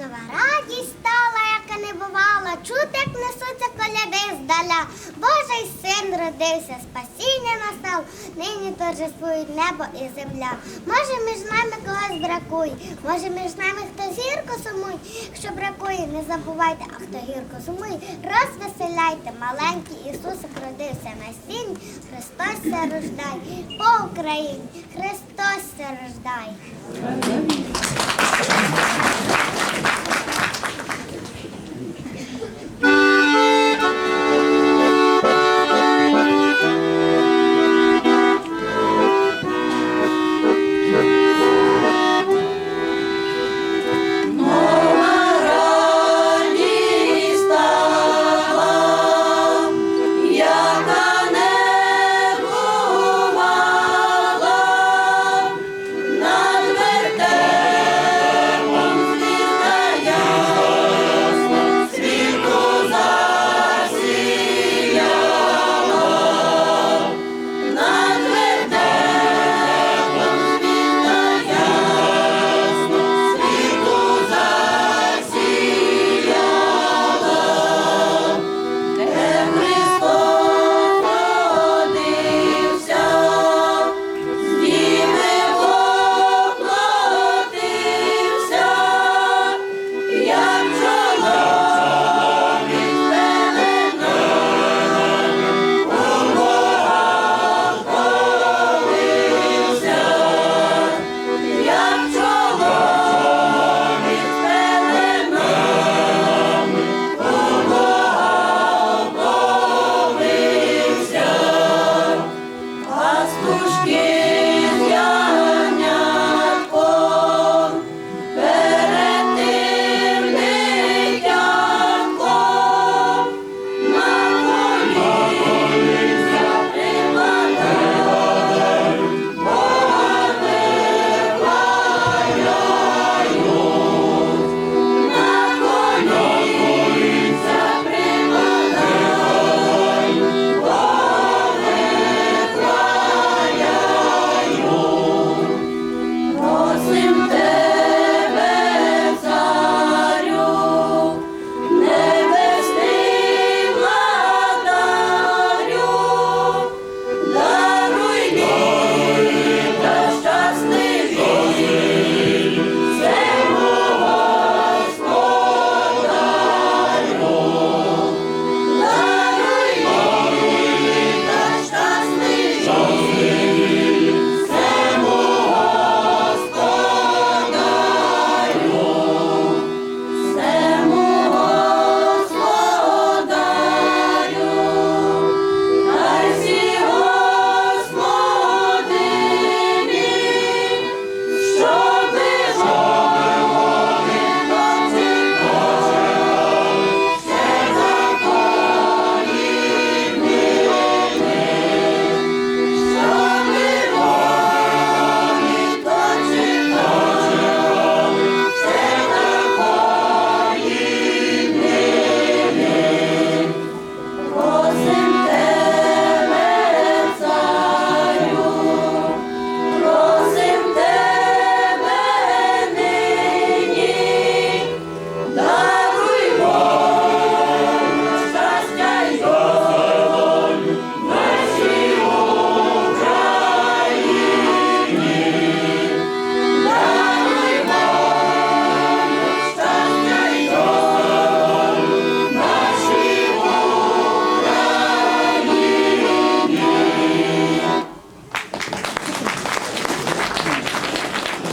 Нова радість стала, яка не бувала, чути, як несуться коляди здаля. Божий син родився, спасіння настав, нині торжествують небо і земля. Може, між нами когось бракує, може, між нами хтось гірко сумує. Якщо бракує, не забувайте, а хто гірко сумує, розвеселяйте, маленький Ісусик родився на сінь, Христос се рождай, по Україні, Христос се рождай.